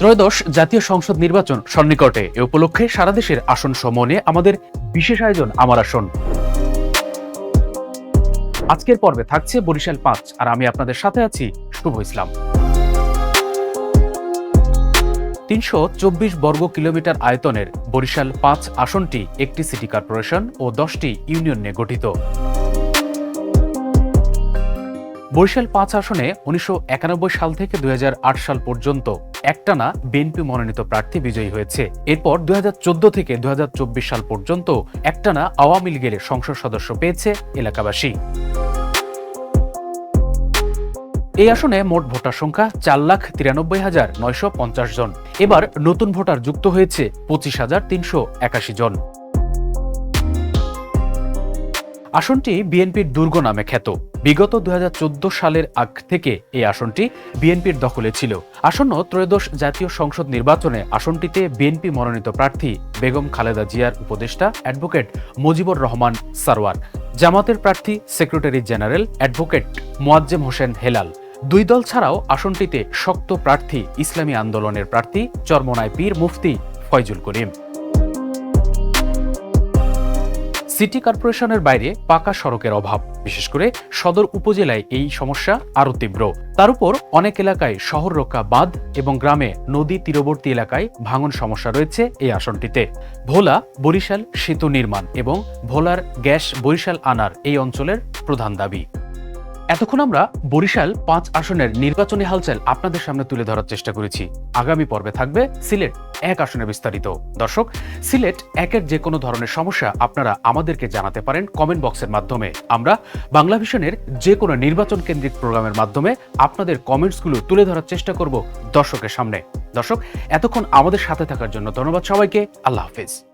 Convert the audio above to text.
ত্রয়োদশ জাতীয় সংসদ নির্বাচন সন্নিকটে। এ উপলক্ষে সারা দেশের আসন সমনে আমাদের বিশেষ আয়োজন, আমার আসন। আজকের পর্বে থাকছে বরিশাল পাঁচ, আর আমি আপনাদের সাথে আছি শুভ ইসলাম। তিনশো চব্বিশ বর্গ কিলোমিটার আয়তনের বরিশাল পাঁচ আসনটি একটি সিটি কর্পোরেশন ও দশটি ইউনিয়ন নিয়ে গঠিত। বরিশাল পাঁচ আসনে উনিশশো একানব্বই সাল থেকে দুই হাজার আট সাল পর্যন্ত একটানা বিএনপি মনোনীত প্রার্থী বিজয়ী হয়েছে। এরপর দুই হাজার চোদ্দ থেকে দু হাজার চব্বিশ সাল পর্যন্ত একটানা আওয়ামী লীগের সংসদ সদস্য পেয়েছে এলাকাবাসী। এই আসনে মোট ভোটার সংখ্যা চার লাখ তিরানব্বই হাজার নয়শো পঞ্চাশ জন। এবার নতুন ভোটার যুক্ত হয়েছে পঁচিশ হাজার তিনশো একাশি জন। আসনটি বিএনপির দুর্গ নামে খ্যাত। বিগত দু হাজার চোদ্দ সালের আগ থেকে এই আসনটি বিএনপির দখলে ছিল। আসন্ন ত্রয়োদশ জাতীয় সংসদ নির্বাচনে আসনটিতে বিএনপি মনোনীত প্রার্থী বেগম খালেদা জিয়ার উপদেষ্টা অ্যাডভোকেট মুজিবুর রহমান সারওয়ার, জামাতের প্রার্থী secretary general advocate Moazzem Hossain Helal. দুই দল ছাড়াও আসনটিতে শক্ত প্রার্থী ইসলামী আন্দোলনের প্রার্থী, চরমনায় পীর মুফতি ফয়জুল করিম। সিটি কর্পোরেশনের বাইরে পাকা সড়কের অভাব। বিশেষ করে সদর উপজেলায় এই সমস্যা আরও তীব্র। তার উপর অনেক এলাকায় শহর রক্ষা বাঁধ এবং গ্রামে নদী তীরবর্তী এলাকায় ভাঙন সমস্যা রয়েছে এই আসনটিতে। ভোলা, বরিশাল সেতু নির্মাণ এবং ভোলার গ্যাস বরিশাল আনার এই অঞ্চলের প্রধান দাবি। এতক্ষণ আমরা বরিশাল পাঁচ আসনের নির্বাচনী হালচাল আপনাদের সামনে তুলে ধরার চেষ্টা করেছি। আগামী পর্বে থাকবে সিলেট এক আসনের বিস্তারিত। দর্শক, সিলেট একের যে কোনো ধরনের সমস্যা আপনারা আমাদেরকে জানাতে পারেন কমেন্ট বক্সের মাধ্যমে। আমরা বাংলা ভিশনের যে কোনো নির্বাচন কেন্দ্রিক প্রোগ্রামের মাধ্যমে আপনাদের কমেন্টসগুলো তুলে ধরার চেষ্টা করব দর্শকের সামনে। দর্শক, এতক্ষণ আমাদের সাথে থাকার জন্য ধন্যবাদ সবাইকে। আল্লাহ হাফিজ।